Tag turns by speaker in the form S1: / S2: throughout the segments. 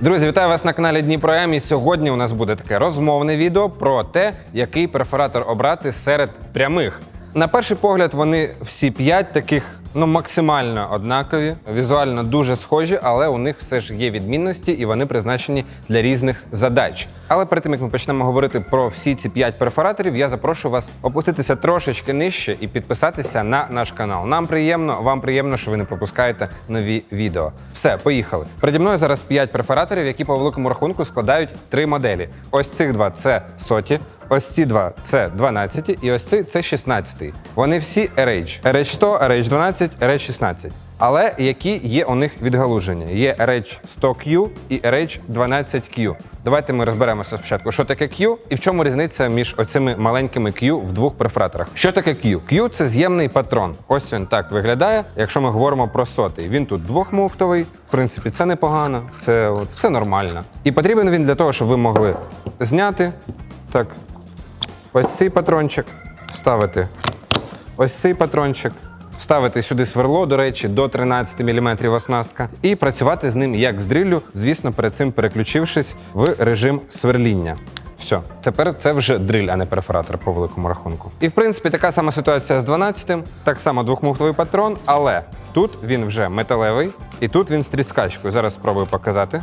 S1: Друзі, вітаю вас на каналі Дніпро М. І сьогодні у нас буде таке розмовне відео про те, який перфоратор обрати серед прямих. На перший погляд, вони всі п'ять таких ну максимально однакові, візуально дуже схожі, але у них все ж є відмінності і вони призначені для різних задач. Але перед тим як ми почнемо говорити про всі ці п'ять перфораторів, я запрошую вас опуститися трошечки нижче і підписатися на наш канал. Нам приємно, вам приємно, що ви не пропускаєте нові відео. Все, поїхали. Переді мною зараз п'ять перфораторів, які по великому рахунку складають три моделі. Ось цих два це соті. Ось ці два це 12 і ось цей це 16. Вони всі RH. RH100, RH12, RH16. Але які є у них відгалуження? Є RH100Q і RH12Q. Давайте ми розберемося спочатку, що таке Q і в чому різниця між оцими маленькими Q в двох перфораторах. Що таке Q? Q – це з'ємний патрон. Ось він так виглядає. Якщо ми говоримо про сотий, він тут двохмуфтовий. В принципі, це непогано, це, це нормально. І потрібен він для того, щоб ви могли зняти так ось цей патрончик, ставити ось цей патрончик, ставити сюди сверло, до речі, до 13 мм оснастка, і працювати з ним як з дріллю, звісно, перед цим переключившись в режим сверління. Все, тепер це вже дриль, а не перфоратор по великому рахунку. І в принципі така сама ситуація з 12-тим, так само двохмуфтовий патрон, але тут він вже металевий, і тут він з тріскачкою. Зараз спробую показати.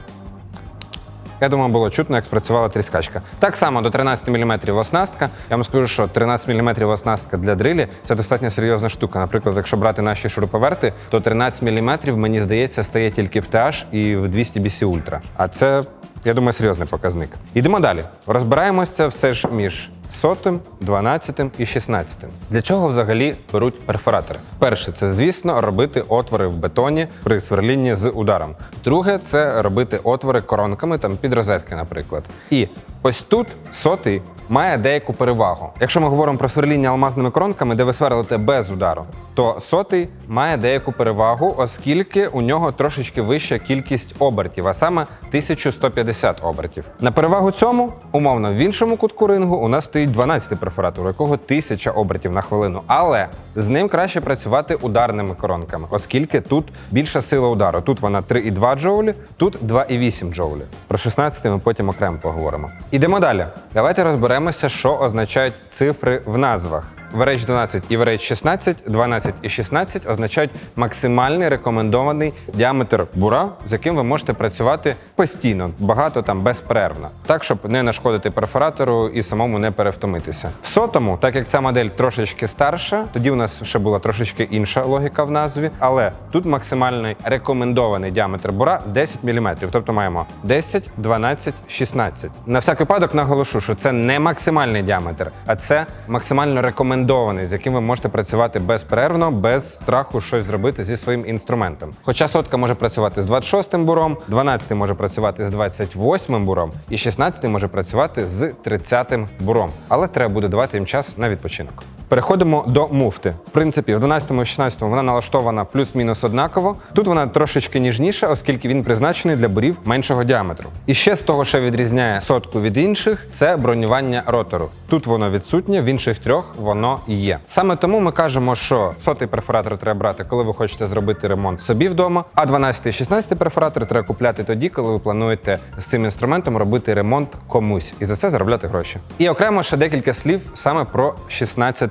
S1: Я думаю, було чутно, як спрацювала тріскачка. Так само до 13 мм оснастка. Я вам скажу, що 13 мм оснастка для дрилі це достатньо серйозна штука. Наприклад, якщо брати наші шуруповерти, то 13 мм, мені здається, стає тільки в TH і в 200 BC Ultra. А це, я думаю, серйозний показник. Йдемо далі. Розбираємося все ж між сотим, 12 і 16. Для чого взагалі беруть перфоратори? Перше, це звісно робити отвори в бетоні при сверлінні з ударом. Друге, це робити отвори коронками там під розетки, наприклад. І ось тут сотий має деяку перевагу. Якщо ми говоримо про сверління алмазними коронками, де ви сверлите без удару, то сотий має деяку перевагу, оскільки у нього трошечки вища кількість обертів, а саме 1150 обертів. На перевагу цьому, умовно, в іншому кутку рингу у нас стоїть 12 перфоратор, у якого 1000 обертів на хвилину. Але з ним краще працювати ударними коронками, оскільки тут більша сила удару. Тут вона 3,2 джоулі, тут 2,8 джоулі. Про 16 ми потім окремо поговоримо. Ідемо далі. Давайте розберемося, що означають цифри в назвах. В RH12 і в RH16, 12 і 16 означають максимальний рекомендований діаметр бура, з яким ви можете працювати постійно, багато там безперервно, так щоб не нашкодити перфоратору і самому не перевтомитися. В сотому, так як ця модель трошечки старша, тоді у нас ще була трошечки інша логіка в назві, але тут максимальний рекомендований діаметр бура 10 мм, тобто маємо 10, 12, 16. На всяк випадок наголошу, що це не максимальний діаметр, а це максимально рекомендований, з яким ви можете працювати безперервно, без страху щось зробити зі своїм інструментом. Хоча сотка може працювати з 26 буром, 12 може працювати з 28 буром, і 16 може працювати з 30 буром. Але треба буде давати їм час на відпочинок. Переходимо до муфти. В принципі, в 12 і 16 вона налаштована плюс-мінус однаково. Тут вона трошечки ніжніша, оскільки він призначений для бурів меншого діаметру. І ще з того, що відрізняє сотку від інших, це бронювання ротору. Тут воно відсутнє, в інших трьох воно є. Саме тому ми кажемо, що сотий перфоратор треба брати, коли ви хочете зробити ремонт собі вдома, а 12 і 16 перфоратор треба купляти тоді, коли ви плануєте з цим інструментом робити ремонт комусь і за це заробляти гроші. І окремо ще декілька слів саме про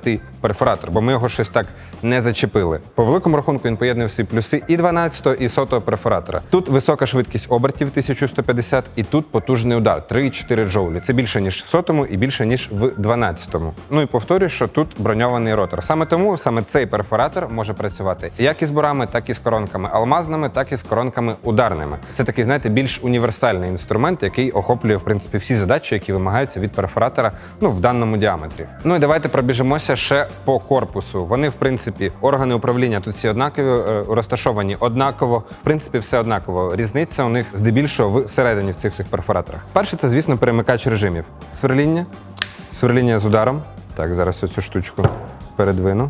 S1: 16-й перфоратор, бо ми його щось так не зачепили. По великому рахунку він поєднує всі плюси і 12-го, і 100-го перфоратора. Тут висока швидкість обертів 1150, і тут потужний удар 3,4 джоулі. Це більше ніж в 100-му і більше ніж в 12-му. Ну і повторюю, що тут броньований ротор. Саме тому саме цей перфоратор може працювати як із бурами, так і з коронками алмазними, так і з коронками ударними. Це такий, знаєте, більш універсальний інструмент, який охоплює в принципі всі задачі, які вимагаються від перфоратора ну в даному діаметрі. Ну і давайте пробіжимося ще по корпусу. Вони, в принципі, органи управління тут всі однакові, е, розташовані однаково. В принципі, все однаково. Різниця у них здебільшого всередині в цих всіх перфораторах. Перше, це, звісно, перемикач режимів. Сверління, сверління з ударом. Так, зараз цю штучку передвину.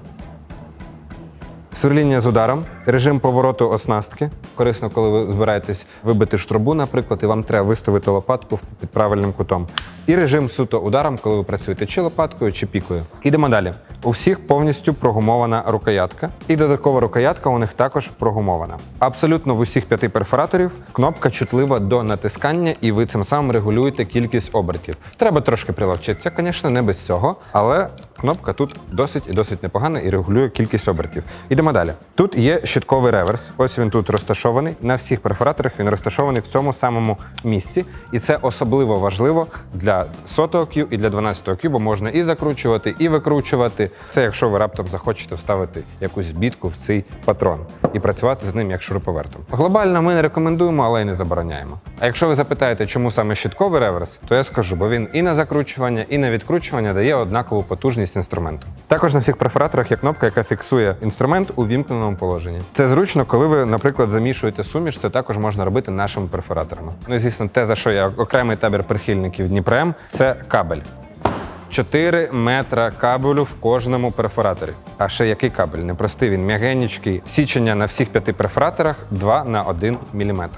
S1: сверління з ударом, режим повороту оснастки. Корисно, коли ви збираєтесь вибити штрубу, наприклад, і вам треба виставити лопатку під правильним кутом. І режим суто ударом, коли ви працюєте чи лопаткою, чи пікою. Ідемо далі. У всіх повністю прогумована рукоятка, і додаткова рукоятка у них також прогумована. Абсолютно в усіх п'яти перфораторів кнопка чутлива до натискання, і ви цим самим регулюєте кількість обертів. Треба трошки приловчитися, звісно, не без цього, але кнопка тут досить і досить непогана і регулює кількість обертів. Ідемо далі. Тут є щитковий реверс. Ось він тут розташований. На всіх перфораторах він розташований в цьому самому місці. І це особливо важливо для сотого Q і для 12-го Q, бо можна і закручувати, і викручувати. Це якщо ви раптом захочете вставити якусь бітку в цей патрон і працювати з ним як шуруповертом. Глобально ми не рекомендуємо, але й не забороняємо. А якщо ви запитаєте, чому саме щитковий реверс, то я скажу, бо він і на закручування, і на відкручування дає однакову потужність інструменту. Також на всіх перфораторах є кнопка, яка фіксує інструмент у вімкненому положенні. Це зручно, коли ви, наприклад, замішуєте суміш, це також можна робити нашими перфораторами. Ну і звісно, те, за що я окремий табір прихильників Дніпрем, це кабель. 4 метра кабелю в кожному перфораторі. А ще який кабель? Непростий, він м'ягенічкий. Січення на всіх п'яти перфораторах 2 на 1 мм.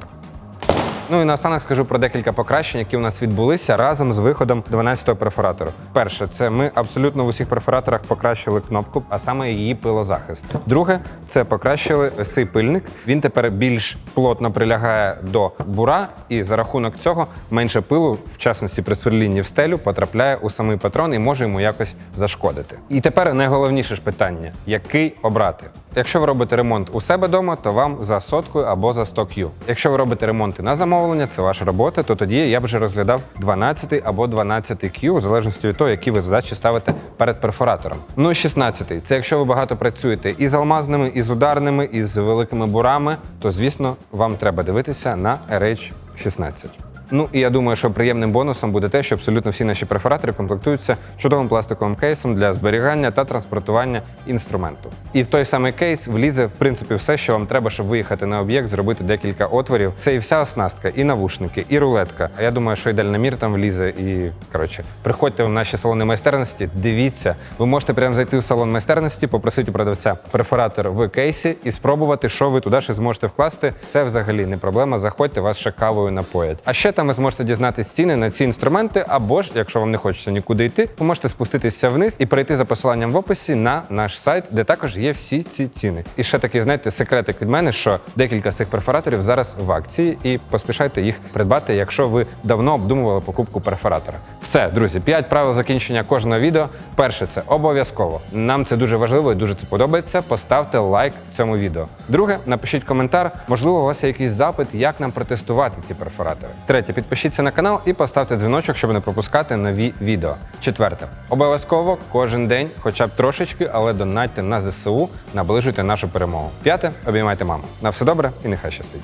S1: Ну і наостанок скажу про декілька покращень, які у нас відбулися разом з виходом 12-го перфоратору. Перше, це ми абсолютно в усіх перфораторах покращили кнопку, а саме її пилозахист. Друге, це покращили ось цей пильник. Він тепер більш плотно прилягає до бура, і за рахунок цього менше пилу, в частності при сверлінні в стелю, потрапляє у самий патрон і може йому якось зашкодити. І тепер найголовніше ж питання: який обрати? Якщо ви робите ремонт у себе вдома, то вам за соткою або за 100 Q. Якщо ви робите ремонти на замовлення, це ваша робота, то тоді я б вже розглядав 12 або 12 Q, в залежності від того, які ви задачі ставите перед перфоратором. Ну і 16 це якщо ви багато працюєте і з алмазними, і з ударними, і з великими бурами, то звісно вам треба дивитися на RH 16. Ну і я думаю, що приємним бонусом буде те, що абсолютно всі наші перфоратори комплектуються чудовим пластиковим кейсом для зберігання та транспортування інструменту. І в той самий кейс влізе в принципі все, що вам треба, щоб виїхати на об'єкт, зробити декілька отворів. Це і вся оснастка, і навушники, і рулетка. А я думаю, що і дальномір там влізе. І коротше, приходьте в наші салони майстерності, дивіться. Ви можете прямо зайти в салон майстерності, попросити у продавця перфоратор в кейсі і спробувати, що ви туди ще зможете вкласти. Це взагалі не проблема. Заходьте, вас ще кавою напоять. А ще там ви зможете дізнатись ціни на ці інструменти, або ж, якщо вам не хочеться нікуди йти, ви можете спуститися вниз і перейти за посиланням в описі на наш сайт, де також є всі ці ціни. І ще такий, знаєте, секретик від мене, що декілька з цих перфораторів зараз в акції, і поспішайте їх придбати, якщо ви давно обдумували покупку перфоратора. Все, друзі, п'ять правил закінчення кожного відео. Перше, це обов'язково. Нам це дуже важливо і дуже це подобається. Поставте лайк цьому відео. Друге, напишіть коментар. Можливо, у вас є якийсь запит, як нам протестувати ці перфоратори. Третє, підпишіться на канал і поставте дзвіночок, щоб не пропускати нові відео. Четверте, обов'язково кожен день, хоча б трошечки, але донатьте на ЗСУ, наближуйте нашу перемогу. П'яте, обіймайте маму. На все добре і нехай щастить.